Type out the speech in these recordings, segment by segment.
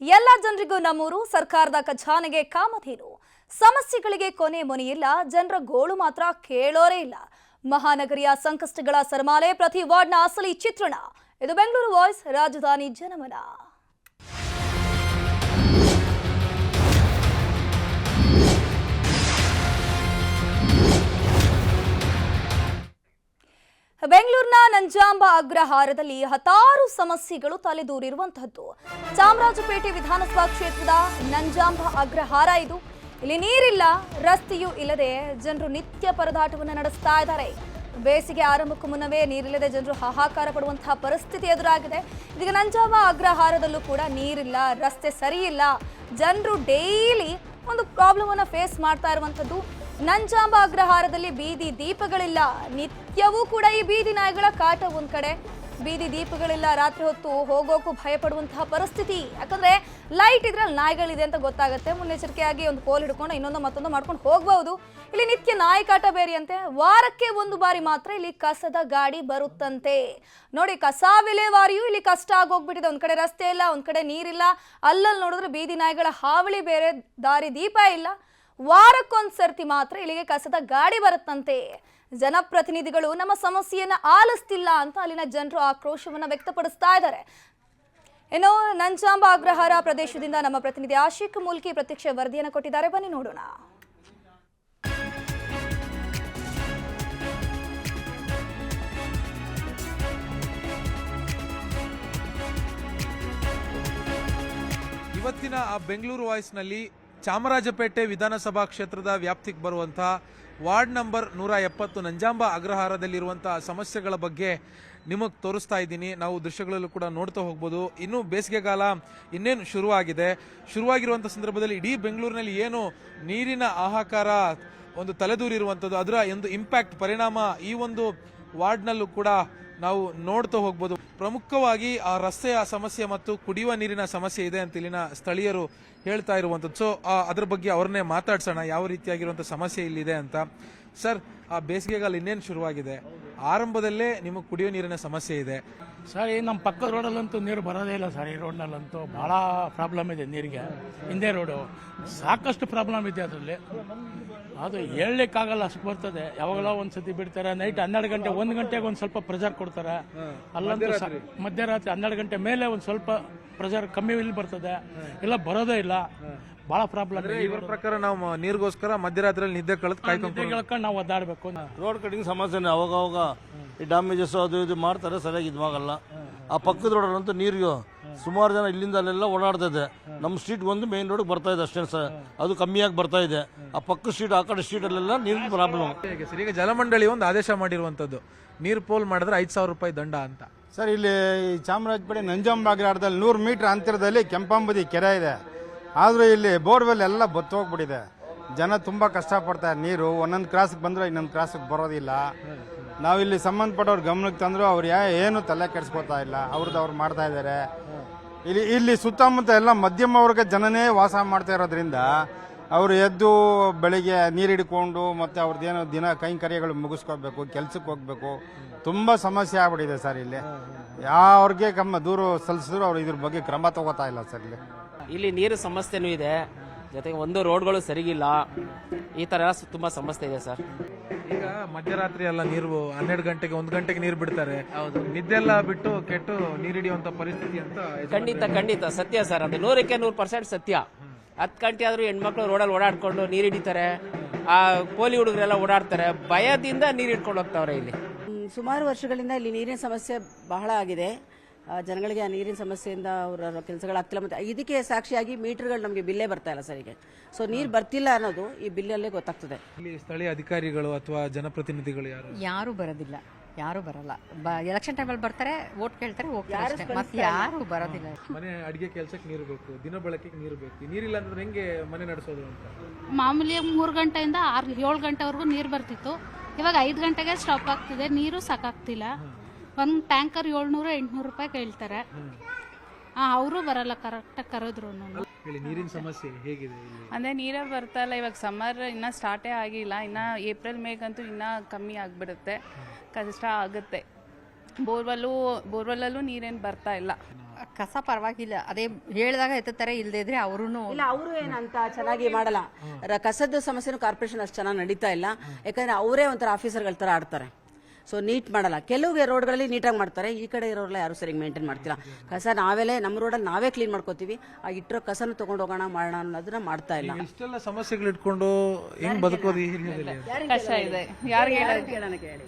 ಎಲ್ಲ ಜನರಿಗೂ ನಮ್ಮೂರು ಸರ್ಕಾರದ ಖಜಾನೆಗೆ ಕಾಮಧೇನು. ಸಮಸ್ಯೆಗಳಿಗೆ ಕೊನೆ ಮೊನೆಯಿಲ್ಲ ಜನರ ಗೋಳು ಮಾತ್ರ ಕೇಳೋರೇ ಇಲ್ಲ. ಮಹಾನಗರಿಯ ಸಂಕಷ್ಟಗಳ ಸರಮಾಲೆ ಪ್ರತಿ ವಾರ್ಡ್ನ ಅಸಲಿ ಚಿತ್ರಣ. ಇದು ಬೆಂಗಳೂರು ವಾಯ್ಸ್, ರಾಜಧಾನಿ ಜನಮನ. ಬೆಂಗಳೂರಿನ ನಂಜಾಂಬ ಅಗ್ರಹಾರದಲ್ಲಿ ಹತ್ತಾರು ಸಮಸ್ಯೆಗಳು ತಲೆದೂರಿರುವಂತಹದ್ದು. ಚಾಮರಾಜಪೇಟೆ ವಿಧಾನಸಭಾ ಕ್ಷೇತ್ರದ ನಂಜಾಂಬ ಅಗ್ರಹಾರ ಇದು. ಇಲ್ಲಿ ನೀರಿಲ್ಲ, ರಸ್ತೆಯೂ ಇಲ್ಲದೆ ಜನರು ನಿತ್ಯ ಪರದಾಟವನ್ನು ನಡೆಸ್ತಾ ಇದ್ದಾರೆ. ಬೇಸಿಗೆ ಆರಂಭಕ್ಕೂ ಮುನ್ನವೇ ನೀರಿಲ್ಲದೆ ಜನರು ಹಾಹಾಕಾರ ಪಡುವಂತಹ ಪರಿಸ್ಥಿತಿ ಎದುರಾಗಿದೆ. ಇದೀಗ ನಂಜಾಂಬ ಅಗ್ರಹಾರದಲ್ಲೂ ಕೂಡ ನೀರಿಲ್ಲ, ರಸ್ತೆ ಸರಿಯಿಲ್ಲ. ಜನರು ಡೈಲಿ ಒಂದು ಪ್ರಾಬ್ಲಮನ್ನು ಫೇಸ್ ಮಾಡ್ತಾ ಇರುವಂತದ್ದು. ನಂಜಾಂಬ ಅಗ್ರಹಾರದಲ್ಲಿ ಬೀದಿ ದೀಪಗಳಿಲ್ಲ. ನಿತ್ಯವೂ ಕೂಡ ಈ ಬೀದಿ ನಾಯಿಗಳ ಕಾಟ ಒಂದ್ ಕಡೆ. ಬೀದಿ ದೀಪಗಳಿಲ್ಲ, ರಾತ್ರಿ ಹೊತ್ತು ಹೋಗೋಕ್ಕೂ ಭಯ ಪಡುವಂತಹ ಪರಿಸ್ಥಿತಿ. ಯಾಕಂದ್ರೆ ಲೈಟ್ ಇದ್ರಲ್ಲಿ ನಾಯಿಗಳಿದೆ ಅಂತ ಗೊತ್ತಾಗುತ್ತೆ. ಮುನ್ನೆಚ್ಚರಿಕೆಯಾಗಿ ಒಂದು ಕೋಲ್ ಹಿಡ್ಕೊಂಡು ಇನ್ನೊಂದು ಮತ್ತೊಂದು ಮಾಡ್ಕೊಂಡು ಹೋಗ್ಬಹುದು. ಇಲ್ಲಿ ನಿತ್ಯ ನಾಯಿ ಕಾಟ ಬೇರೆಯಂತೆ. ವಾರಕ್ಕೆ ಒಂದು ಬಾರಿ ಮಾತ್ರ ಇಲ್ಲಿ ಕಸದ ಗಾಡಿ ಬರುತ್ತಂತೆ. ನೋಡಿ ಕಸ ವಿಲೇವಾರಿಯೂ ಇಲ್ಲಿ ಕಷ್ಟ ಆಗೋಗ್ಬಿಟ್ಟಿದೆ. ಒಂದ್ ಕಡೆ ರಸ್ತೆ ಇಲ್ಲ, ಒಂದ್ ಕಡೆ ನೀರಿಲ್ಲ. ಅಲ್ಲಲ್ಲಿ ನೋಡಿದ್ರೆ ಬೀದಿ ನಾಯಿಗಳ ಹಾವಳಿ ಬೇರೆ. ದಾರಿ ದೀಪ ಇಲ್ಲ. ವಾರಕ್ಕೊಂದ್ ಸರ್ತಿ ಮಾತ್ರ ಇಲ್ಲಿಗೆ ಕಸದ ಗಾಡಿ ಬರುತ್ತಂತೆ. ಜನಪ್ರತಿನಿಧಿಗಳು ನಮ್ಮ ಸಮಸ್ಯೆಯನ್ನು ಆಲಿಸ್ತಿಲ್ಲ ಅಂತ ಅಲ್ಲಿನ ಜನರು ಆಕ್ರೋಶವನ್ನ ವ್ಯಕ್ತಪಡಿಸ್ತಾ ಇದ್ದಾರೆ. ಇನ್ನು ನಂಜಾಂಬ ಅಗ್ರಹಾರ ಪ್ರದೇಶದಿಂದ ನಮ್ಮ ಪ್ರತಿನಿಧಿ ಆಶಿಕ್ ಮೂಲ್ಕಿ ಪ್ರತ್ಯಕ್ಷ ವರದಿಯನ್ನು ಕೊಟ್ಟಿದ್ದಾರೆ. ಬನ್ನಿ ನೋಡೋಣ. ಇವತ್ತಿನ ಆ ಬೆಂಗಳೂರು ವಾಯ್ಸ್ನಲ್ಲಿ ಚಾಮರಾಜಪೇಟೆ ವಿಧಾನಸಭಾ ಕ್ಷೇತ್ರದ ವ್ಯಾಪ್ತಿಗೆ ಬರುವಂತಹ ವಾರ್ಡ್ ನಂಬರ್ ನೂರ ಎಪ್ಪತ್ತು ನಂಜಾಂಬ ಅಗ್ರಹಾರದಲ್ಲಿರುವಂತಹ ಸಮಸ್ಯೆಗಳ ಬಗ್ಗೆ ನಿಮಗೆ ತೋರಿಸ್ತಾ ಇದ್ದೀನಿ. ನಾವು ದೃಶ್ಯಗಳಲ್ಲೂ ಕೂಡ ನೋಡ್ತಾ ಹೋಗ್ಬೋದು. ಇನ್ನು ಬೇಸಿಗೆಗಾಲ ಇನ್ನೇನು ಶುರುವಾಗಿದೆ? ಶುರುವಾಗಿರುವಂಥ ಸಂದರ್ಭದಲ್ಲಿ ಇಡೀ ಬೆಂಗಳೂರಿನಲ್ಲಿ ಏನು ನೀರಿನ ಆಹಾಕಾರ ಒಂದು ತಲೆದೂರಿರುವಂಥದ್ದು, ಅದರ ಒಂದು ಇಂಪ್ಯಾಕ್ಟ್ ಪರಿಣಾಮ ಈ ಒಂದು ವಾರ್ಡ್ನಲ್ಲೂ ಕೂಡ ನಾವು ನೋಡ್ತಾ ಹೋಗ್ಬೋದು. ಪ್ರಮುಖವಾಗಿ ಆ ರಸ್ತೆಯ ಸಮಸ್ಯೆ ಮತ್ತು ಕುಡಿಯುವ ನೀರಿನ ಸಮಸ್ಯೆ ಇದೆ ಅಂತ ಇಲ್ಲಿನ ಸ್ಥಳೀಯರು ಹೇಳ್ತಾ ಇರುವಂಥದ್ದು. ಸೊ ಅದ್ರ ಬಗ್ಗೆ ಅವ್ರನ್ನೇ ಮಾತಾಡ್ಸೋಣ. ಯಾವ ರೀತಿಯಾಗಿರುವಂಥ ಸಮಸ್ಯೆ ಇಲ್ಲಿದೆ ಅಂತ. ಸರ್, ಆ ಬೇಸಿಗೆಗಾಲ ಇನ್ನೇನು ಶುರುವಾಗಿದೆ? ಆರಂಭದಲ್ಲೇ ನಿಮಗೆ ಕುಡಿಯೋ ನೀರಿನ ಸಮಸ್ಯೆ ಇದೆ. ಸರ್, ಈ ನಮ್ಮ ಪಕ್ಕದ ರೋಡಲ್ಲಂತೂ ನೀರು ಬರೋದೇ ಇಲ್ಲ ಸರ್, ಈ ರೋಡ್ನಲ್ಲಂತೂ. ಭಾಳ ಪ್ರಾಬ್ಲಮ್ ಇದೆ ನೀರಿಗೆ, ಹಿಂದೆ ರೋಡು. ಸಾಕಷ್ಟು ಪ್ರಾಬ್ಲಮ್ ಇದೆ ಅದರಲ್ಲಿ. ಅದು ಹೇಳಲಿಕ್ಕಾಗಲ್ಲ, ಅಷ್ಟು ಬರ್ತದೆ. ಯಾವಾಗಲೋ ಒಂದು ಸತಿ ಬಿಡ್ತಾರೆ ನೈಟ್ ಹನ್ನೆರಡು ಗಂಟೆ, ಒಂದು ಗಂಟೆಗೆ ಒಂದು ಸ್ವಲ್ಪ ಪ್ರೆಜರ್ ಕೊಡ್ತಾರೆ. ಅಲ್ಲಂತೂ ಮಧ್ಯರಾತ್ರಿ ಹನ್ನೆರಡು ಗಂಟೆ ಮೇಲೆ ಒಂದು ಸ್ವಲ್ಪ ಪ್ರೆಜರ್ ಕಮ್ಮಿ ಇಲ್ಲಿ ಬರ್ತದೆ. ಇಲ್ಲ, ಬರೋದೇ ಇಲ್ಲ. ಭಾಳ ಪ್ರಾಬ್ಲಮ್ ಇವರ ಪ್ರಕಾರ ನಾವು ನೀರಿಗೋಸ್ಕರ ಮಧ್ಯರಾತ್ರಿಯಲ್ಲಿ ನಿದ್ದೆ ಕಳೆದು ಕಾಯ್ಕೊಂಡು ಕೇಳ್ಕೊಂಡು ನಾವು ಒದ್ದಾಡಬೇಕು ರೋಡ್ ಕಟ್ಟಿಂಗ್ ಸಮಸ್ಯೆ ಅವಾಗವಾಗ ಅವಾಗ ಈ ಡ್ಯಾಮೇಜಸ್ ಅದು ಇದು ಮಾಡ್ತಾರೆ ಸರಿಯಾಗಿ ಇದಾಗಲ್ಲ ಆ ಪಕ್ಕದ ರೋಡಲ್ಲಂತೂ ನೀರು ಸುಮಾರು ಜನ ಇಲ್ಲಿಂದ ಅಲ್ಲೆಲ್ಲ ಓಡಾಡ್ತಾ ಇದೆ. ನಮ್ಮ ಸ್ಟ್ರೀಟ್ ಒಂದು ಮೇನ್ ರೋಡ್ ಬರ್ತಾ ಇದೆ ಅಷ್ಟೇ ಸರ್. ಅದು ಕಮ್ಮಿಯಾಗಿ ಬರ್ತಾ ಇದೆ. ಆ ಪಕ್ಕ ಸ್ಟ್ರೀಟ್ ಆ ಕಡೆ ಸ್ಟ್ರೀಟ್ ಅಲ್ಲೆಲ್ಲ ನೀರಿನ ಪ್ರಾಬ್ಲಮ್ ಸರ್ ಈಗ ಜಲಮಂಡಳಿ ಒಂದು ಆದೇಶ ಮಾಡಿರುವಂಥದ್ದು. ನೀರು ಪೋಲ್ ಮಾಡಿದ್ರೆ ಐದು ಸಾವಿರ ರೂಪಾಯಿ ದಂಡ ಅಂತ. ಸರ್ ಇಲ್ಲಿ ಈ ಚಾಮರಾಜಪೇಟೆ ನಂಜಂಬ ಅಗ್ರಹಾರದಲ್ಲಿ ನೂರು ಮೀಟರ್ ಅಂತರದಲ್ಲಿ ಕೆಂಪಂಬದಿ ಕೆರೆ ಇದೆ. ಆದರೂ ಇಲ್ಲಿ ಬೋರ್ವೆಲ್ ಎಲ್ಲ ಬತ್ತೋಗ್ಬಿಟ್ಟಿದೆ. ಜನ ತುಂಬ ಕಷ್ಟಪಡ್ತಾರೆ. ನೀರು ಒಂದೊಂದು ಕ್ರಾಸಿಗೆ ಬಂದರೆ ಇನ್ನೊಂದು ಕ್ರಾಸ್ಗೆ ಬರೋದಿಲ್ಲ. ನಾವಿಲ್ಲಿ ಸಂಬಂಧಪಟ್ಟವ್ರ ಗಮನಕ್ಕೆ ತಂದರೂ ಅವ್ರು ಯಾ ಏನು ತಲೆ ಕೆಡಿಸ್ಕೊತಾ ಇಲ್ಲ. ಅವ್ರದ್ದು ಅವ್ರು ಮಾಡ್ತಾ ಇದ್ದಾರೆ ಇಲ್ಲಿ ಇಲ್ಲಿ ಸುತ್ತಮುತ್ತ ಎಲ್ಲ ಮಧ್ಯಮ ವರ್ಗ ಜನನೇ ವಾಸ ಮಾಡ್ತಾ ಇರೋದ್ರಿಂದ ಅವರು ಎದ್ದು ಬೆಳಿಗ್ಗೆ ನೀರು ಹಿಡ್ಕೊಂಡು ಮತ್ತು ಅವ್ರದ್ದೇನೋ ದಿನ ಕೈಂಕರ್ಯಗಳು ಮುಗಿಸ್ಕೋಬೇಕು ಕೆಲ್ಸಕ್ಕೆ ಹೋಗ್ಬೇಕು. ತುಂಬ ಸಮಸ್ಯೆ ಆಗ್ಬಿಟ್ಟಿದೆ ಸರ್ ಇಲ್ಲಿ. ಯಾವ್ರಿಗೆ ಕಮ್ಮ ದೂರು ಸಲ್ಲಿಸಿದ್ರು ಅವ್ರು ಇದ್ರ ಬಗ್ಗೆ ಕ್ರಮ ತಗೋತಾ ಇಲ್ಲ ಸರ್ ಇಲ್ಲಿ. ಇಲ್ಲಿ ನೀರು ಸಮಸ್ಯೆನೂ ಇದೆ. ಜೊತೆಗೆ ಒಂದು ರೋಡ್ಗಳು ಸರಿಗಿಲ್ಲ. ಈ ತರ ಎಲ್ಲ ತುಂಬಾ ಸಮಸ್ಯೆ ಇದೆ ಸರ್. ಈಗ ಮಧ್ಯರಾತ್ರಿ ಎಲ್ಲ ನೀರು ಹನ್ನೆರಡು ಗಂಟೆಗೆ ಒಂದು ಗಂಟೆಗೆ ನೀರು ಬಿಡ್ತಾರೆ. ನಿದ್ದೆಲ್ಲ ಬಿಟ್ಟು ಕೆಟ್ಟು ನೀರು ಹಿಡಿಯುವಂತ ಪರಿಸ್ಥಿತಿ ಅಂತ ಖಂಡಿತ ಖಂಡಿತ. ಸತ್ಯ ಸರ್. ಅದು ನೂರಕ್ಕೆ ನೂರು ಪರ್ಸೆಂಟ್ ಸತ್ಯ. ಹತ್ತು ಗಂಟೆ ಆದ್ರೂ ಹೆಣ್ಮಕ್ಳು ರೋಡಲ್ಲಿ ಓಡಾಡ್ಕೊಂಡು ನೀರು ಹಿಡಿತಾರೆ. ಆ ಕೋಲಿ ಹುಡುಗರೆಲ್ಲ ಓಡಾಡ್ತಾರೆ. ಭಯದಿಂದ ನೀರು ಹಿಡ್ಕೊಂಡು ಹೋಗ್ತಾವ್ರೆ ಇಲ್ಲಿ. ಸುಮಾರು ವರ್ಷಗಳಿಂದ ಇಲ್ಲಿ ನೀರಿನ ಸಮಸ್ಯೆ ಬಹಳ ಆಗಿದೆ. ಜನಗಳಿಗೆ ಆ ನೀರಿನ ಸಮಸ್ಯೆಯಿಂದ ಅವರ ಕೆಲಸಗಳಾಗ್ತಿಲ್ಲ ಮತ್ತೆ ಇದಕ್ಕೆ ಸಾಕ್ಷಿಯಾಗಿ ಮೀಟರ್ಗಳು ನಮಗೆ ಬಿಲ್ಲೇ ಬರ್ತಾ ಇಲ್ಲ ಸರಿಗೆ. ಸೊ ನೀರು ಬರ್ತಿಲ್ಲ ಅನ್ನೋದು ಈ ಬಿಲ್ಲಲ್ಲೇ ಗೊತ್ತಾಗ್ತದೆ. ಇಲ್ಲಿ ಸ್ಥಳೀಯ ಅಧಿಕಾರಿಗಳು ಅಥವಾ ಜನಪ್ರತಿನಿಧಿಗಳು ಯಾರು? ಯಾರು ಬರೋದಿಲ್ಲ. ಯಾರು ಬರಲ್ಲ. ಬ ಎಲೆಕ್ಷನ್ ಟೈಮಲ್ಲಿ ಬರ್ತಾರೆ ವೋಟ್ ಕೇಳ್ತಾರೆ ಹೋಗ್ತಾರೆ ಅಷ್ಟೇ. ಮತ್ತೆ ಯಾರು ಬರೋದಿಲ್ಲ. ಮನೆ ಅಡಿಗೆ ಕೆಲಸಕ್ಕೆ ನೀರು ಬೇಕು. ದಿನ ಬಳಕೆಗೆ ನೀರು ಬೇಕು. ನೀರಿಲ್ಲ ಅಂದ್ರೆ ಹೆಂಗೆ ಮನೆ ನಡೆಸೋದು ಅಂತ? ಮಾಮೂಲಿ ಮೂರು ಗಂಟೆಯಿಂದ ಆರು ಏಳು ಗಂಟೆವರೆಗೂ ನೀರು ಬರ್ತಿತ್ತು. ಇವಾಗ ಐದು ಗಂಟೆಗೆ ಸ್ಟಾಪ್ ಆಗ್ತಿದೆ. ನೀರು ಸಾಕಾಗ್ತಿಲ್ಲ. ಒಂದು ಟ್ಯಾಂಕರ್ ಏಳ್ನೂರು ಎಂಟ್ನೂರು ರೂಪಾಯಿ ಕೇಳ್ತಾರೆ. ಅವರು ಬರಲ್ಲ ಕರೆಕ್ಟಾಗಿ ಕರೆದ್ರು ಹೇಳಿ ನೀರಿನ ಸಮಸ್ಯೆ ಹೇಗಿದೆ ಇಲ್ಲಿ? ಅಂದರೆ ನೀರೇ ಬರ್ತಾ ಇಲ್ಲ ಇವಾಗ ಸಮ್ಮರ್ ಇನ್ನೂ ಸ್ಟಾರ್ಟೇ ಆಗಿಲ್ಲ ಇನ್ನ ಏಪ್ರಿಲ್ ಮೇಗಂತೂ ಇನ್ನೂ ಕಮ್ಮಿ ಆಗಿಬಿಡುತ್ತೆ ಕಷ್ಟ ಆಗುತ್ತೆ. ಬೋರ್ವೆಲ್ಲು ಬೋರ್ವೆಲ್ಲಲ್ಲೂ ನೀರೇನು ಬರ್ತಾ ಇಲ್ಲ. ಕಸ ಪರವಾಗಿಲ್ಲ ಅದೇ ಹೇಳಿದಾಗ ಎತ್ತುತ್ತಾರೆ ಇಲ್ಲದೇ ಇದ್ರೆ ಅವರು ಇಲ್ಲ ಅವರು ಏನಂತ ಚೆನ್ನಾಗಿ ಮಾಡಲ್ಲ. ರ- ಕಸದ ಸಮಸ್ಯೆನೂ ಕಾರ್ಪೊರೇಷನ್ ಅಷ್ಟು ಚೆನ್ನಾಗಿ ನಡೀತಾ ಇಲ್ಲ. ಯಾಕಂದ್ರೆ ಅವರೇ ಒಂಥರ ಆಫೀಸರ್ಗಳ ಥರ ಆಡ್ತಾರೆ. ಸೊ ನೀಟ್ ಮಾಡಲ್ಲ. ಕೆಲವು ರೋಡ್ಗಳಲ್ಲಿ ನೀಟಾಗಿ ಮಾಡ್ತಾರೆ. ಈ ಕಡೆ ಇರೋರೆಲ್ಲ ಯಾರು ಸರಿಯಾಗಿ ಮೇಂಟೈನ್ ಮಾಡ್ತಿಲ್ಲ. ಕಸ ನಾವೆಲ್ಲೇ ನಮ್ಮ ರೋಡಲ್ಲಿ ನಾವೇ ಕ್ಲೀನ್ ಮಾಡ್ಕೋತೀವಿ. ಆ ಇಟ್ಟಿರೋ ಕಸನ ತಗೊಂಡು ಹೋಗೋಣ ಮಾಡೋಣ ಅನ್ನೋದನ್ನ ಮಾಡ್ತಾ ಇಲ್ಲ. ಇಷ್ಟೆಲ್ಲ ಸಮಸ್ಯೆಗಳು ಇಟ್ಕೊಂಡು ಹೆಂಗ್ ಬದುಕೋದು? ಕಷ್ಟ ಇದೆ. ಯಾರಿಗೆ ಕೇಳೋಣ ಕೇಳಿ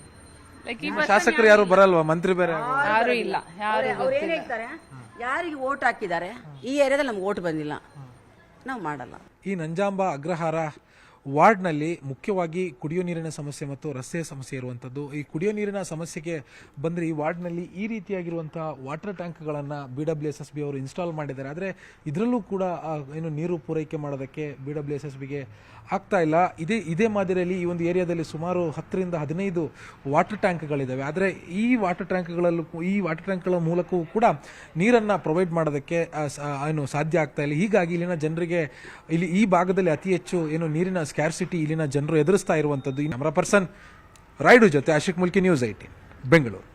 ಲೈಕ್ ಈ ಶಾಸಕರು ಯಾರು ಬರಲ್ವಾ? ಮಂತ್ರಿ ಬೇರೆ ಯಾರು ಇಲ್ಲ. ಯಾರು ಅವ್ರು ಏನ್ ಹೇಳ್ತಾರೆ? ಯಾರಿಗೆ ಓಟ್ ಹಾಕಿದ್ದಾರೆ? ಈ ಏರಿಯಾದಲ್ಲಿ ನಮ್ಗೆ ಓಟ್ ಬಂದಿಲ್ಲ. ನಾವು ಮಾಡಲ್ಲ. ಈ ನಂಜಾಂಬ ಅಗ್ರಹಾರ ವಾರ್ಡ್ನಲ್ಲಿ ಮುಖ್ಯವಾಗಿ ಕುಡಿಯೋ ನೀರಿನ ಸಮಸ್ಯೆ ಮತ್ತು ರಸ್ತೆ ಸಮಸ್ಯೆ ಇರುವಂಥದ್ದು. ಈ ಕುಡಿಯೋ ನೀರಿನ ಸಮಸ್ಯೆಗೆ ಬಂದರೆ ಈ ವಾರ್ಡ್ನಲ್ಲಿ ಈ ರೀತಿಯಾಗಿರುವಂಥ water ಟ್ಯಾಂಕ್ಗಳನ್ನು B W S S B ಅವರು ಇನ್ಸ್ಟಾಲ್ ಮಾಡಿದ್ದಾರೆ. ಆದರೆ ಇದರಲ್ಲೂ ಕೂಡ ಏನು ನೀರು ಪೂರೈಕೆ ಮಾಡೋದಕ್ಕೆ ಬಿ ಡಬ್ಲ್ಯೂ ಎಸ್ ಎಸ್ ಬಿಗೆ ಆಗ್ತಾ ಇಲ್ಲ. ಇದೇ ಇದೇ ಮಾದರಿಯಲ್ಲಿ ಈ ಒಂದು ಏರಿಯಾದಲ್ಲಿ ಸುಮಾರು ಹತ್ತರಿಂದ ಹದಿನೈದು ವಾಟರ್ ಟ್ಯಾಂಕ್ಗಳಿದ್ದಾವೆ. ಆದರೆ ಈ ವಾಟರ್ ಟ್ಯಾಂಕ್ಗಳಲ್ಲೂ, ಈ ವಾಟರ್ ಟ್ಯಾಂಕ್ಗಳ ಮೂಲಕವೂ ಕೂಡ ನೀರನ್ನು ಪ್ರೊವೈಡ್ ಮಾಡೋದಕ್ಕೆ ಏನು ಸಾಧ್ಯ ಆಗ್ತಾ ಇಲ್ಲ. ಹೀಗಾಗಿ ಇಲ್ಲಿನ ಜನರಿಗೆ ಇಲ್ಲಿ ಈ ಭಾಗದಲ್ಲಿ ಅತಿ ಹೆಚ್ಚು ಏನು ನೀರಿನ ಸ್ಕ್ಯಾರ್ಸಿಟಿ ಇಲ್ಲಿನ ಜನರು ಎದುರಿಸ್ತಾ ಇರುವಂಥದ್ದು ಕ್ಯಾಮ್ರಾ ಪರ್ಸನ್ ರಾಯ್ಡು ಜೊತೆ ಅಶಿಕ್ ಮುಲ್ಕಿ ನ್ಯೂಸ್ ಐಟಿ ಬೆಂಗಳೂರು